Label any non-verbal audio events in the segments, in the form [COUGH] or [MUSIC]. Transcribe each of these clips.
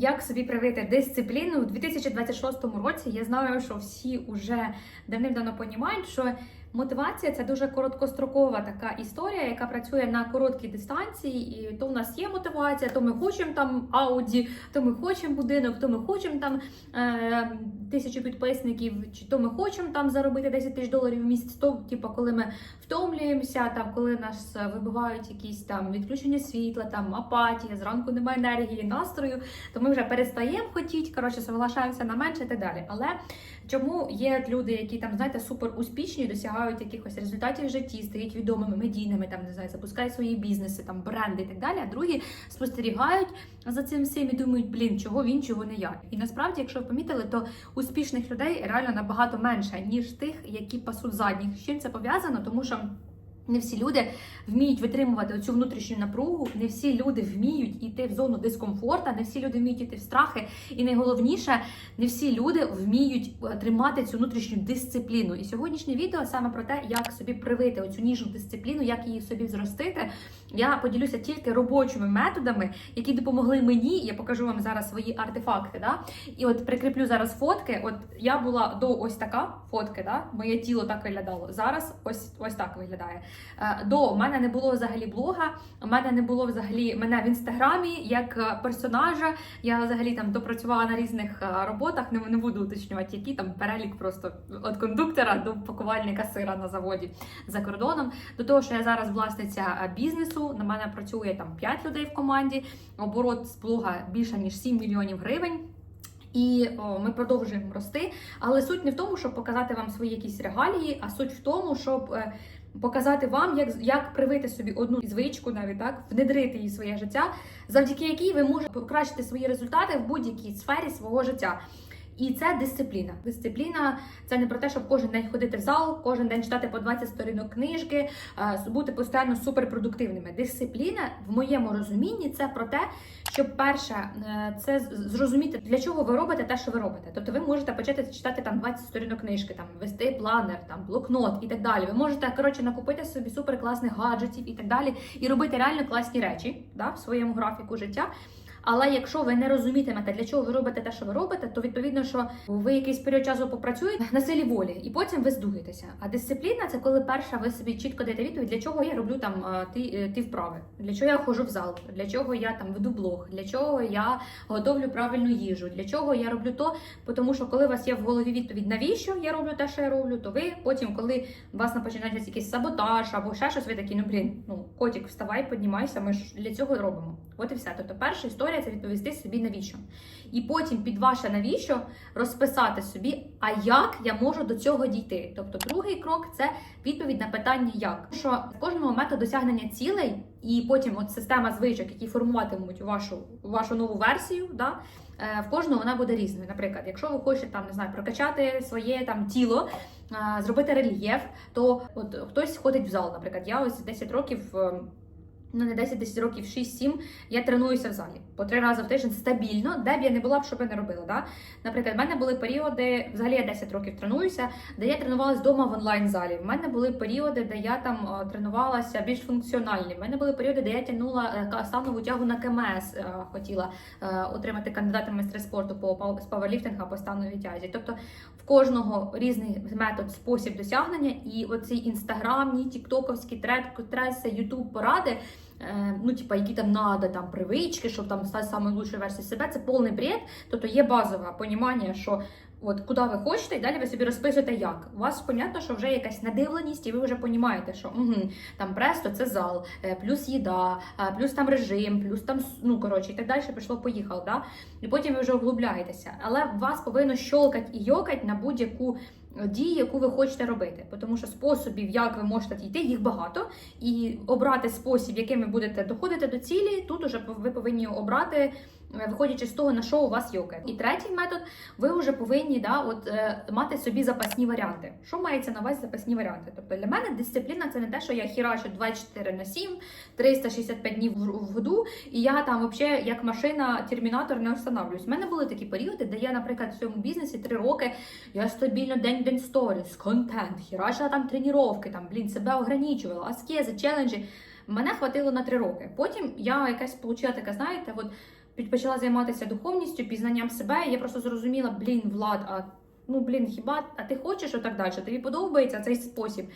Як собі привити дисципліну у 2026 році? Я знаю, що всі вже давним-давно понімають, що мотивація це дуже короткострокова така історія, яка працює на короткій дистанції. І то в нас є мотивація, то ми хочемо там ауді, то ми хочемо будинок, то ми хочемо там е, тисячу підписників, чи то ми хочемо там заробити 10 тисяч доларів в місяць. То, типу, коли ми втомлюємося, там коли нас е, вибивають якісь там відключення світла, там апатія, зранку немає енергії, настрою, то ми вже перестаємо хотіти, коротше, соглашаємося на менше і так далі. Але чому є люди, які там, знаєте, супер успішні, досягають якихось результатів в житті, стають відомими, медійними, там не знаю, запускають свої бізнеси, там бренди і так далі. А другі спостерігають за цим всім і думають, блін, чого він, чого не я. І насправді, якщо ви помітили, то успішних людей реально набагато менше, ніж тих, які пасуть задніх. З чим це пов'язано? Тому що. Не всі люди вміють витримувати цю внутрішню напругу, не всі люди вміють йти в зону дискомфорта, не всі люди вміють йти в страхи. І найголовніше, не всі люди вміють е, тримати цю внутрішню дисципліну. І сьогоднішнє відео саме про те, як собі привити оцю ніжну дисципліну, як її собі зростити. Я поділюся тільки робочими методами, які допомогли мені. Я покажу вам зараз свої артефакти. Да? І от прикріплю зараз фотки. От я була до ось така фотки, да? моє тіло так виглядало. Зараз ось ось так виглядає. Е, До мене не було взагалі блога, у мене не було взагалі мене в інстаграмі як е, персонажа. Я взагалі там допрацювала на різних е, роботах. Не, не буду уточнювати, які там перелік просто від кондуктора до пакувальника сира на заводі за кордоном. До того, що я зараз власниця бізнесу. На мене працює там 5 людей в команді. Оборот з блога більше ніж 7 мільйонів гривень. І о, ми продовжуємо рости. Але суть не в тому, щоб показати вам свої якісь регалії, а суть в тому, щоб показати вам, як, як привити собі одну звичку, навіть так, внедрити її в своє життя, завдяки якій ви можете покращити свої результати в будь-якій сфері свого життя. І це дисципліна. Дисципліна це не про те, щоб кожен день ходити в зал, кожен день читати по 20 сторінок книжки, е, бути постійно суперпродуктивними. Дисципліна в моєму розумінні це про те, щоб перше е, це зрозуміти, для чого ви робите те, що ви робите. Тобто ви можете почати читати там 20 сторінок книжки, там вести планер, там блокнот і так далі. Ви можете коротше накупити собі суперкласних гаджетів і так далі, і робити реально класні речі да, в своєму графіку життя. Але якщо ви не розумітимете, для чого ви робите те, що ви робите, то відповідно, що ви якийсь період часу попрацюєте на силі волі, і потім ви здуєтеся. А дисципліна це коли перша ви собі чітко даєте відповідь, для чого я роблю там е, ті, е, ті вправи, для чого я ходжу в зал, для чого я там веду блог, для чого я готовлю правильну їжу, для чого я роблю то. Тому що коли у вас є в голові відповідь, навіщо я роблю те, що я роблю, то ви потім, коли у вас починається якийсь саботаж або ще щось, ви такі, ну блін, ну котик, вставай, піднімайся. Ми ж для цього робимо. От і все. Тобто, перша історія це відповісти собі навіщо. І потім під ваше навіщо розписати собі, а як я можу до цього дійти. Тобто, другий крок це відповідь на питання як. Що в кожному метод досягнення цілей, і потім от система звичок, які формуватимуть вашу вашу нову версію, да, е, в кожного вона буде різною. Наприклад, якщо ви хочете там не знаю, прокачати своє там тіло, е, зробити рельєф, то от хтось ходить в зал. Наприклад, я ось 10 років. Ну, не 10-10 років, 6-7, я тренуюся в залі по три рази в тиждень стабільно, де б я не була б, що б я не робила. Да? Наприклад, в мене були періоди, взагалі я 10 років тренуюся, де я тренувалася вдома в онлайн-залі. В мене були періоди, де я там е, тренувалася більш функціональні. В мене були періоди, де я тягнула е, станову тягу на КМС, е, хотіла отримати кандидата в майстри спорту по з пауерліфтингу або становій тязі. Тобто в кожного різний метод, спосіб досягнення, і оці інстаграмні, тіктоковські треси, ютуб поради. Е, Ну, типа, які там надо, там привички, щоб там стати самою лучшою версією себе, це повний бред. Тобто є базове понімання, що от куди ви хочете, і далі ви собі розписуєте як. У вас понятно, що вже якась надивленість, і ви вже розумієте, що угу, там престо це зал, е, плюс їда, е, плюс там режим, плюс там ну коротше, і так далі пішло, поїхало. Да? І потім ви вже углубляєтеся. Але вас повинно щолкати і йокать на будь-яку. Дії, яку ви хочете робити, тому що способів, як ви можете дійти, їх багато, і обрати спосіб, яким ви будете доходити до цілі, тут уже ви повинні обрати, е, виходячи з того, на що у вас йокає. І третій метод, ви вже повинні да, от, е, мати собі запасні варіанти. Що мається на увазі запасні варіанти? Тобто для мене дисципліна це не те, що я хірачу 24 на 7, 365 днів в, году, і я там взагалі як машина термінатор не встановлююсь. У мене були такі періоди, де я, наприклад, в цьому бізнесі 3 роки я стабільно день день сторіс, контент, хірачила там тренування, там, блін, себе ограничувала, аскези, челенджі. Мене хватило на три роки. Потім я якась получила така, знаєте, от почала займатися духовністю, пізнанням себе. І я просто зрозуміла, блін, Влад, а ну блін, хіба а ти хочеш отак далі? Тобі подобається цей спосіб?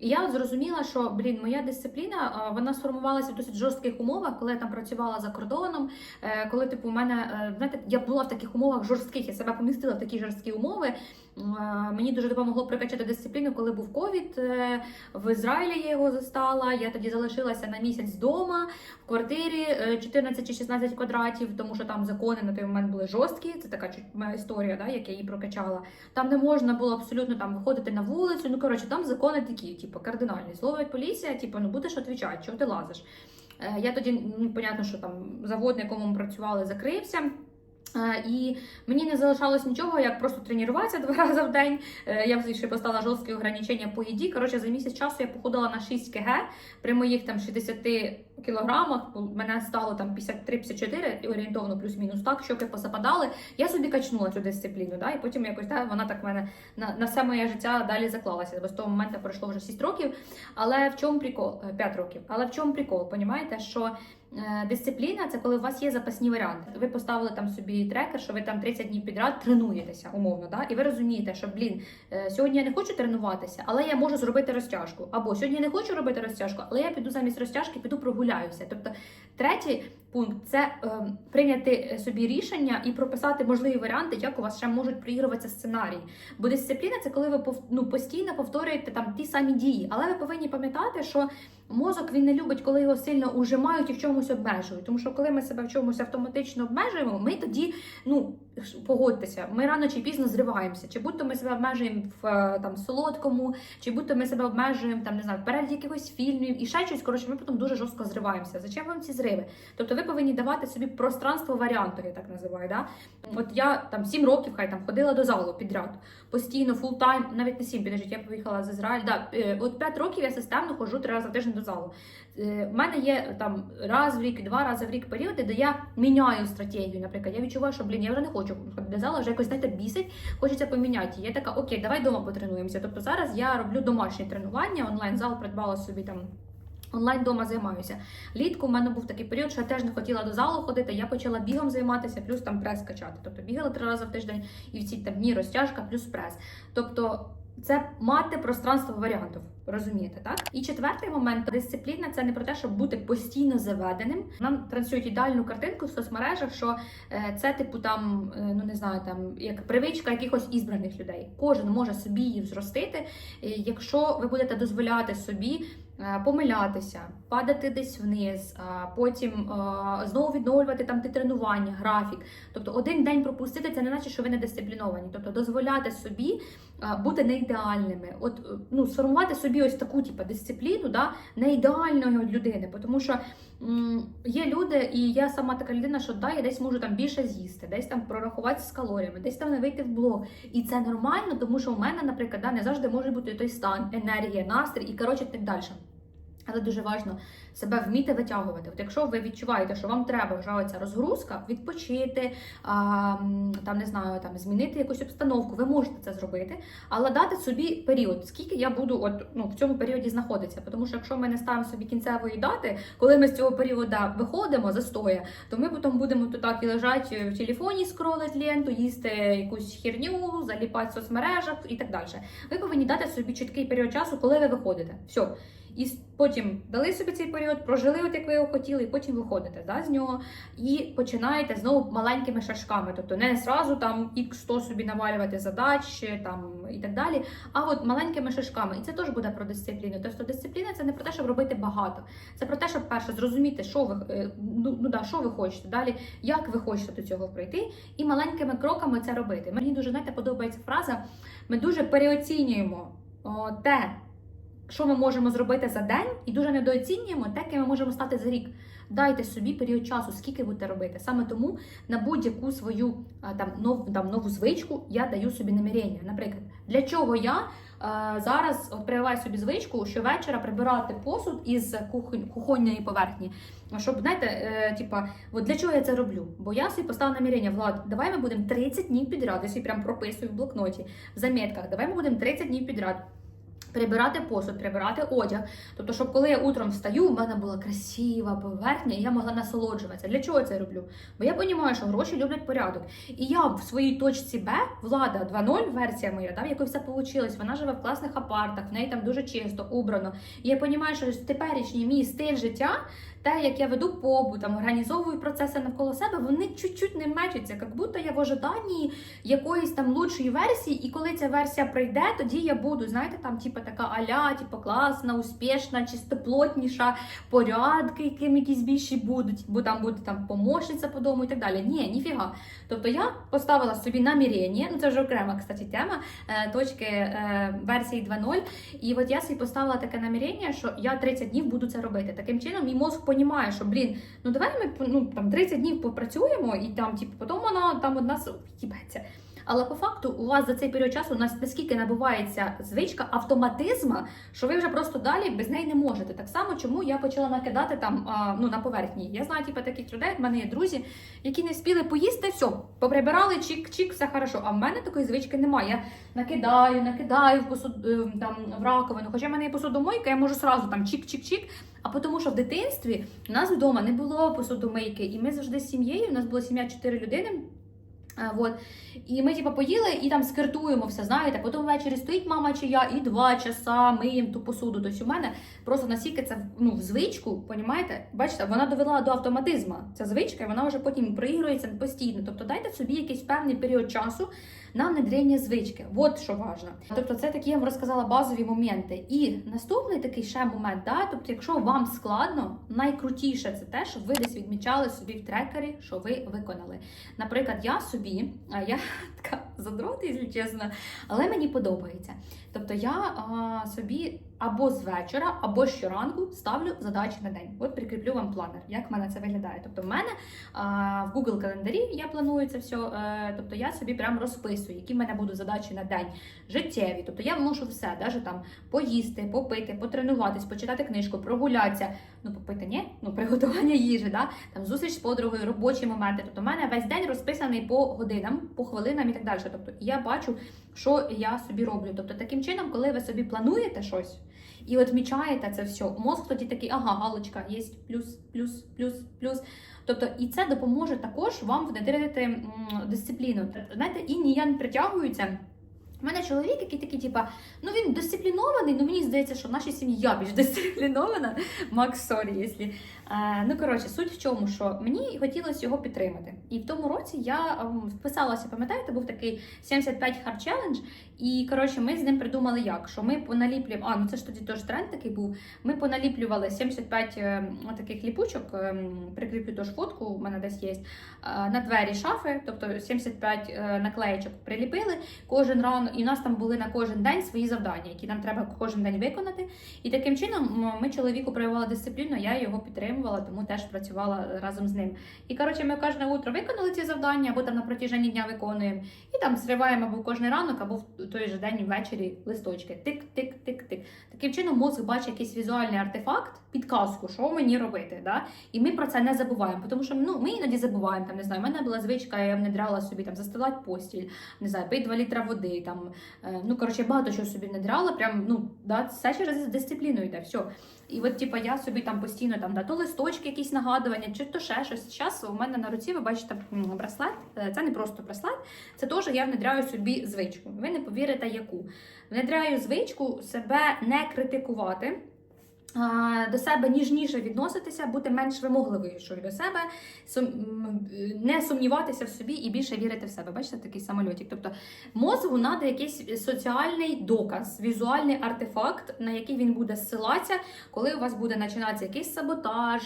І я от зрозуміла, що блін, моя дисципліна вона сформувалася в досить жорстких умовах, коли я там працювала за кордоном. е, Коли типу у мене е, знаєте, я була в таких умовах жорстких, я себе помістила в такі жорсткі умови. Е, Мені дуже допомогло прикачати дисципліну, коли був ковід. е, В Ізраїлі я його застала. Я тоді залишилася на місяць вдома в квартирі е, 14 чи 16 квадратів, тому що там закони на той момент були жорсткі. Це така історія, да, як я її прокачала. Там не можна було абсолютно там виходити на вулицю. Ну коротше, там закони такі, типу, кардинальні. Зловить поліція, типу, ну будеш відповідати, чого ти лазиш. Е, Я тоді, ну, понятно, що там завод, на якому ми працювали, закрився. Е, І мені не залишалось нічого, як просто тренуватися два [LAUGHS] рази в день. Е, Я ще поставила жорсткі ограничення по їді. Коротше, за місяць часу я похудала на 6 кг. При моїх там 60 кілограмах мене стало там 53-54, і орієнтовно плюс-мінус так, щоки позападали. Я собі качнула цю дисципліну, да, і потім якось да, вона так в мене на, на все моє життя далі заклалася. Бо з того моменту пройшло вже 6 років. Але в чому прикол? Е, 5 років. Але в чому прикол? Понімаєте, що е, дисципліна це коли у вас є запасні варіанти. Ви поставили там собі трекер, що ви там 30 днів підряд тренуєтеся, умовно, да? і ви розумієте, що блін, е, сьогодні я не хочу тренуватися, але я можу зробити розтяжку. Або сьогодні я не хочу робити розтяжку, але я піду замість розтяжки, піду прогуляюся. Тобто, третій пункт це е, прийняти собі рішення і прописати можливі варіанти, як у вас ще можуть проігруватися сценарії. Бо дисципліна це коли ви ну, постійно повторюєте там ті самі дії, але ви повинні пам'ятати, що мозок він не любить, коли його сильно ужимають і в чомусь обмежують. Тому що коли ми себе в чомусь автоматично обмежуємо, ми тоді, ну погодьтеся, ми рано чи пізно зриваємося. Чи будь-то ми себе обмежуємо в е, там солодкому, чи будь-то ми себе обмежуємо там, не знаю, в перегляді якихось фільмів і ще щось. Коротше, ми потім дуже жорстко зриваємося. Зачем вам ці зриви? Тобто ви повинні давати собі пространство варіанту, я так називаю. Да? От я там 7 років, хай там ходила до залу підряд, постійно, фул тайм, навіть не 7, підождіть, я поїхала з Ізраїлю. Да, е, от 5 років я системно ходжу 3 рази в тиждень до залу. Е, У мене є там раз в рік, два рази в рік періоди, де я міняю стратегію. Наприклад, я відчуваю, що блін, я вже не хочу ходити до залу, вже якось знаєте, бісить, хочеться поміняти. Я така, окей, давай вдома потренуємося. Тобто зараз я роблю домашні тренування, онлайн зал придбала собі там. Онлайн вдома займаюся. Літку в мене був такий період, що я теж не хотіла до залу ходити. Я почала бігом займатися, плюс там прес качати. Тобто бігала три рази в тиждень і в ці там дні розтяжка, плюс прес. Тобто це мати пространство варіантів, розумієте, так? І четвертий момент дисципліна це не про те, щоб бути постійно заведеним. Нам транслюють ідеальну картинку в соцмережах, що е, це типу там, е, ну не знаю, там як привичка якихось ізбраних людей. Кожен може собі її зростити, якщо ви будете дозволяти собі. е, Помилятися, падати десь вниз, потім знову відновлювати там ті тренування, графік. Тобто один день пропустити це не значить, що ви не дисципліновані. Тобто дозволяти собі бути не ідеальними. От е, ну сформувати собі ось таку типу, дисципліну, да, не ідеальної людини. Тому що м, є люди, і я сама така людина, що да, я десь можу там більше з'їсти, десь там прорахуватися з калоріями, десь там не вийти в блог. І це нормально, тому що у мене, наприклад, да, не завжди може бути той стан, енергія, настрій і коротше так далі. Але дуже важливо себе вміти витягувати. От якщо ви відчуваєте, що вам треба вже оця розгрузка, відпочити, а, там не знаю, там змінити якусь обстановку, ви можете це зробити, але дати собі період, скільки я буду от, ну, в цьому періоді знаходитися. Тому що якщо ми не ставимо собі кінцевої дати, коли ми з цього періоду виходимо застоя, то ми потім будемо тут так і лежати в телефоні, скролити ленту, їсти якусь херню, заліпати в соцмережах і так далі. Ви повинні дати собі чіткий період часу, коли ви виходите. Все. І потім дали собі цей період, прожили, от як ви його хотіли, і потім виходите да, з нього і починаєте знову маленькими шажками. Тобто не зразу там x 100 собі навалювати задач там і так далі, а от маленькими шажками. І це теж буде про дисципліну. Тобто дисципліна це не про те, щоб робити багато. Це про те, щоб перше зрозуміти, що ви е, ну, ну да, що ви хочете. Далі, як ви хочете до цього прийти, і маленькими кроками це робити. Мені дуже знаєте, подобається фраза. Ми дуже переоцінюємо те, що ми можемо зробити за день, і дуже недооцінюємо те, ким ми можемо стати за рік. Дайте собі період часу, скільки будете робити. Саме тому на будь-яку свою там нову там нову звичку я даю собі намірення. Наприклад, для чого я а, зараз от прививаю собі звичку щовечора прибирати посуд із кухонь, кухонної поверхні. Щоб знаєте, е, типа, от для чого я це роблю? Бо я собі поставила намірення, Влад, давай ми будемо 30 днів підряд. Я собі прям прописую в блокноті в замітках. Давай ми будемо 30 днів підряд Прибирати посуд, прибирати одяг. Тобто, щоб коли я утром встаю, в мене була красива поверхня, і я могла насолоджуватися. Для чого я це роблю? Бо я розумію, що гроші люблять порядок. І я в своїй точці Б, влада 2.0, версія моя, в якої все вийшло. Вона живе в класних апартах, в неї там дуже чисто, убрано. І я розумію, що теперішній мій стиль життя, те, як я веду побут, там організовую процеси навколо себе, вони чуть-чуть не мечуться, як будто я в ожиданні якоїсь там лучшої версії, і коли ця версія прийде, тоді я буду, знаєте, там, типу, така аля, типу, класна, успішна, чистоплотніша, порядки, яким якісь більші будуть, бо там буде там помощниця по дому і так далі. Ні, ніфіга. Тобто я поставила собі намірення, ну це вже окрема, кстати, тема е, точки е, версії 2.0. І от я собі поставила таке намірення, що я 30 днів буду це робити. Таким чином, мій мозг понімає, що блін, ну давай ми ну, там 30 днів попрацюємо, і там, типу, потім вона там одна їбеться. Але по факту у вас за цей період часу нас наскільки набувається звичка автоматизма, що ви вже просто далі без неї не можете. Так само, чому я почала накидати там ну на поверхні. Я знаю, типу, таких людей, в мене є друзі, які не встигли поїсти, все, поприбирали, чик-чик, все хорошо. А в мене такої звички немає. Я накидаю, накидаю в посуд е, там в раковину. Хоча в мене є посудомойка, я можу сразу там чик-чик-чик. А тому, що в дитинстві у нас вдома не було посудомийки, і ми завжди з сім'єю. У нас була сім'я чотири людини. А, Вот. І ми, типу, поїли і там скиртуємо все, знаєте. Потім ввечері стоїть мама чи я, і два часа миємо ту посуду. Тобто у мене просто настільки це ну, в звичку, понімаєте? Бачите, вона довела до автоматизму. Ця звичка, і вона вже потім проігрується постійно. Тобто дайте собі якийсь певний період часу на внедрення звички. От що важливо. Тобто, це такі я вам розказала базові моменти. І наступний такий ще момент, да? тобто, якщо вам складно, найкрутіше це те, щоб ви десь відмічали собі в трекері, що ви виконали. Наприклад, я собі, а я [LAUGHS] така задрот, якщо чесно, але мені подобається. Тобто я а, собі або з вечора, або щоранку ставлю задачі на день. От прикріплю вам планер, як в мене це виглядає. Тобто, в мене а, в Google календарі я планую це все. Е, тобто я собі прям розписую, які в мене будуть задачі на день життєві. Тобто я можу все, навіть там поїсти, попити, потренуватись, почитати книжку, прогулятися. Ну, попити, ні, ну приготування їжі, да? там зустріч з подругою, робочі моменти. Тобто, в мене весь день розписаний по годинам, по хвилинам і так далі. Тобто я бачу, що я собі роблю. Тобто, таким чином, коли ви собі плануєте щось і от вмічаєте це все, мозк тоді такий, ага, галочка, є плюс, плюс, плюс, плюс. Тобто, і це допоможе також вам внедрити дисципліну. Знаєте, інні я не притягуються. У мене чоловік, який такий, типа, ну він дисциплінований, ну мені здається, що в нашій сім'ї я більш [LAUGHS] дисциплінована. Макс, сорі, якщо. Е, ну, коротше, суть в чому, що мені хотілося його підтримати. І в тому році я ем, вписалася, пам'ятаєте, був такий 75 hard challenge, і коротше, ми з ним придумали як, що ми поналіплюємо, а ну це ж тоді теж тренд такий був. Ми поналіплювали 75 е, таких ліпучок, е, прикріплю теж фотку, у мене десь є, е, на двері шафи, тобто 75 е, наклеєчок приліпили кожен ранок, і у нас там були на кожен день свої завдання, які нам треба кожен день виконати. І таким чином ми чоловіку проявили дисципліну, я його підтримувала, тому теж працювала разом з ним. І коротше, ми кожне утро виконали ці завдання, або там на протяженні дня виконуємо, і там зриваємо або кожен ранок, або в той же день ввечері листочки. Тик-тик-тик-тик. Таким чином мозок бачить якийсь візуальний артефакт, підказку, що мені робити. Да? І ми про це не забуваємо, тому що ну, ми іноді забуваємо. Там не знаю, в мене була звичка, я внедряла собі там застилати постіль, не знаю, пий 2 літра води. Там е, ну коротше, багато чого собі внедряла. Прям ну да, все через дисципліну йде. все. І от, типа, я собі там постійно там да, то листочки, якісь нагадування, чи то ще щось. Зараз у мене на руці, ви бачите, браслет. Е, Це не просто браслет, це теж я внедряю собі звичку. Ви не повірите, яку. Внедряю звичку себе не критикувати. До себе ніжніше відноситися, бути менш вимогливішою до себе, не сумніватися в собі і більше вірити в себе. Бачите, такий самольотик. Тобто мозгу треба якийсь соціальний доказ, візуальний артефакт, на який він буде зсилатися, коли у вас буде починатися якийсь саботаж,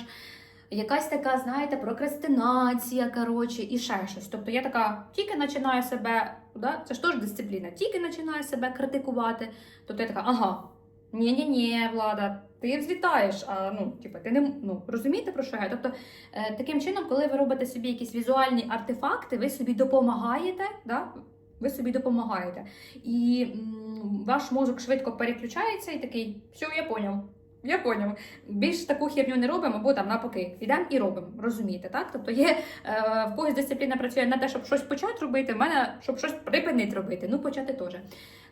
якась така, знаєте, прокрастинація, коротше, і ще щось. Тобто я така тільки починаю себе, да? це ж теж дисципліна, тільки починаю себе критикувати. Тобто я така, ага, ні-ні-ні, влада, ти взлітаєш, а ну, типу, ти не ну, розумієте про що я? Тобто, е, таким чином, коли ви робите собі якісь візуальні артефакти, ви собі допомагаєте, да? ви собі допомагаєте. І ваш мозок швидко переключається і такий, все, я поняв. Я поняв. Більш таку херню не робимо, або там напоки йдемо і робимо. Розумієте, так? Тобто є е, в когось дисципліна працює на те, щоб щось почати робити, в мене щоб щось припинити робити. Ну, почати теж.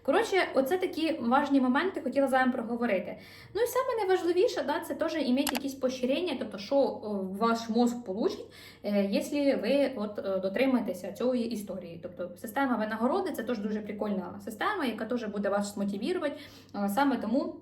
Коротше, оце такі важні моменти хотіла з вами проговорити. Ну і саме найважливіше, да, це теж іметь якісь поширення, тобто, що ваш мозк получить, е, якщо ви от е, дотримаєтеся цієї історії. Тобто система винагороди це теж дуже прикольна система, яка теж буде вас мотивувати. Е, Саме тому.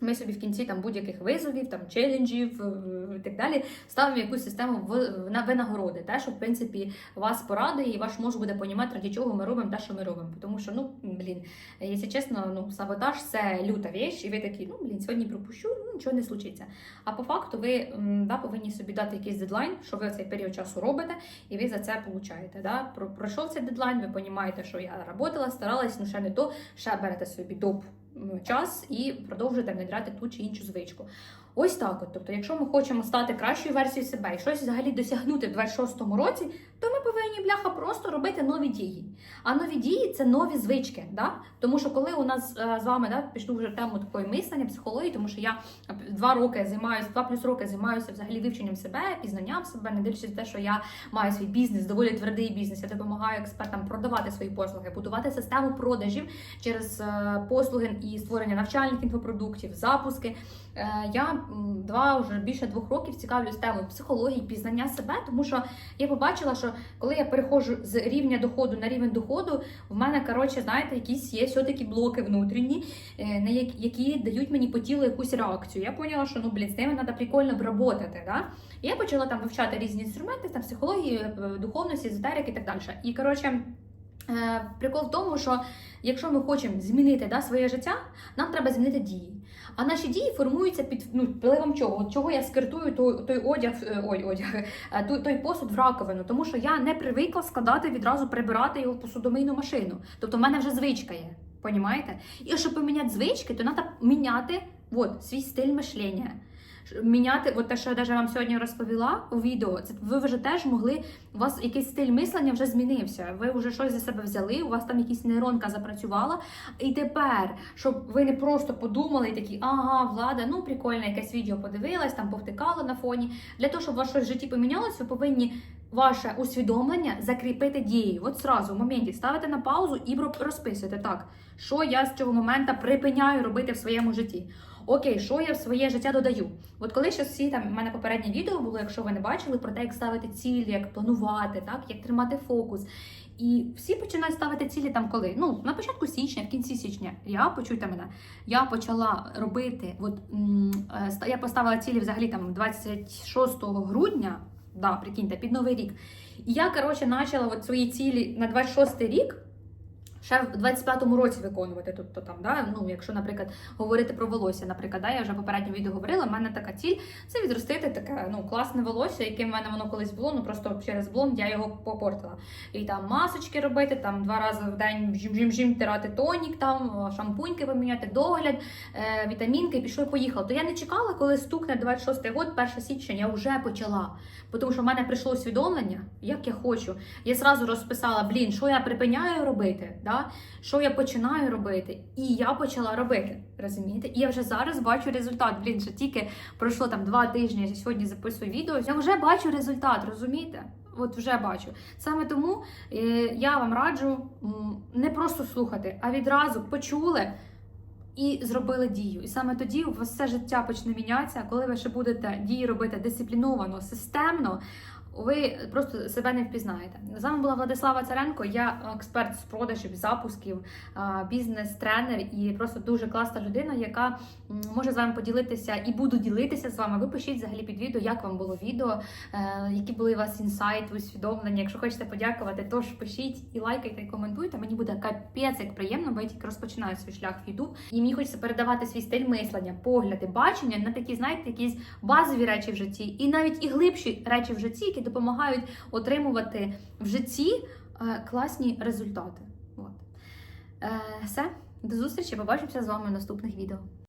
Ми собі в кінці там будь-яких визовів, там челенджів е, і так далі ставимо якусь систему в, в- на винагороди, те, що в принципі вас порадує, і ваш мозок буде понімати, раді чого ми робимо те, що ми робимо. Тому що, ну блін, якщо чесно, ну саботаж це люта віч, і ви такі, ну блін, сьогодні пропущу, ну нічого не случиться. А по факту ви да, повинні собі дати якийсь дедлайн, що ви цей період часу робите, і ви за це получаєте. Да? Пройшов цей дедлайн, ви розумієте, що я працювала, старалась, ну ще не то, ще берете собі доп час і продовжуєте внедряти ту чи іншу звичку. Ось так. От. Тобто, якщо ми хочемо стати кращою версією себе і щось взагалі досягнути в 26-му році, то ми повинні бляха просто робити нові дії. А нові дії це нові звички. Да? Тому що коли у нас е, з вами да, пішло вже тему такої мислення, психології, тому що я два роки займаюся, два плюс роки займаюся взагалі вивченням себе, пізнанням себе, не дивлячись те, що я маю свій бізнес, доволі твердий бізнес. Я допомагаю експертам продавати свої послуги, будувати систему продажів через е, послуги і створення навчальних інфопродуктів, запуски. Е, Я два вже більше двох років цікавлюсь темою психології, пізнання себе, тому що я побачила, що коли я переходжу з рівня доходу на рівень доходу, в мене коротше, знаєте, якісь є все-таки блоки внутрішні, е, які дають мені по тілу якусь реакцію. Я поняла, що ну блін, з ними треба прикольно обработати. Да? І я почала там вивчати різні інструменти, там психології, е, духовності, езотерики і так далі. І коротше. Е, Прикол в тому, що якщо ми хочемо змінити да, своє життя, нам треба змінити дії. А наші дії формуються під ну, впливом чого? От чого я скиртую той, той одяг, е, ой, одяг, е, той, той посуд в раковину, тому що я не привикла складати відразу прибирати його в посудомийну машину. Тобто в мене вже звичка є. Понімаєте? І щоб поміняти звички, то треба міняти от, свій стиль мишлення. Міняти, от те, що я даже вам сьогодні розповіла у відео, це ви вже теж могли, у вас якийсь стиль мислення вже змінився. Ви вже щось за себе взяли, у вас там якась нейронка запрацювала. І тепер, щоб ви не просто подумали і такі, ага, влада, ну прикольне, якесь відео подивилась, там повтикала на фоні. Для того, щоб у вас щось в житті помінялось, ви повинні ваше усвідомлення закріпити дією. От зразу в моменті ставите на паузу і ро- розписуєте так, що я з цього моменту припиняю робити в своєму житті. Окей, що я в своє життя додаю? От коли ще всі там в мене попереднє відео було, якщо ви не бачили, про те, як ставити цілі, як планувати, так як тримати фокус. І всі починають ставити цілі там коли? Ну, на початку січня, в кінці січня. Я почуйте мене, я почала робити. От е, я поставила цілі взагалі там 26 грудня. Да, прикиньте, під новий рік. І я, коротше, почала от свої цілі на 26 рік. Ще в 25-му році виконувати, тобто там, да, ну якщо, наприклад, говорити про волосся, наприклад, да, я вже в попередньому відео говорила, в мене така ціль це відростити таке ну класне волосся, яким в мене воно колись було. Ну просто через блонд я його попортила. І там масочки робити, там два рази в день жим-жим-жим тирати тонік, там шампуньки поміняти, догляд, е, вітамінки, пішло і поїхало. То я не чекала, коли стукне 26-й год, 1 січня, я вже почала. Тому що в мене прийшло усвідомлення, як я хочу. Я зразу розписала, блін, що я припиняю робити, да? Що я починаю робити. І я почала робити. Розумієте? І я вже зараз бачу результат. Блін, що тільки пройшло там два тижні, я сьогодні записую відео. Я вже бачу результат, розумієте? От вже бачу. Саме тому е, я вам раджу не просто слухати, а відразу почули. І зробили дію. І саме тоді у вас все життя почне мінятися, коли ви ще будете дії робити дисципліновано, системно. Ви просто себе не впізнаєте. З вами була Владислава Царенко. Я експерт з продажів, запусків, бізнес-тренер і просто дуже класна людина, яка може з вами поділитися і буду ділитися з вами. Ви пишіть взагалі під відео, як вам було відео, е, які були у вас інсайти, усвідомлення. Якщо хочете подякувати, тож пишіть і лайкайте, і коментуйте. Мені буде капець як приємно, бо я тільки розпочинаю свій шлях в YouTube. І мені хочеться передавати свій стиль мислення, погляди, бачення на такі, знаєте, якісь базові речі в житті, і навіть і глибші речі в житті, які допомагають отримувати в житті е, класні результати. От. Е, все, до зустрічі, побачимося з вами в наступних відео.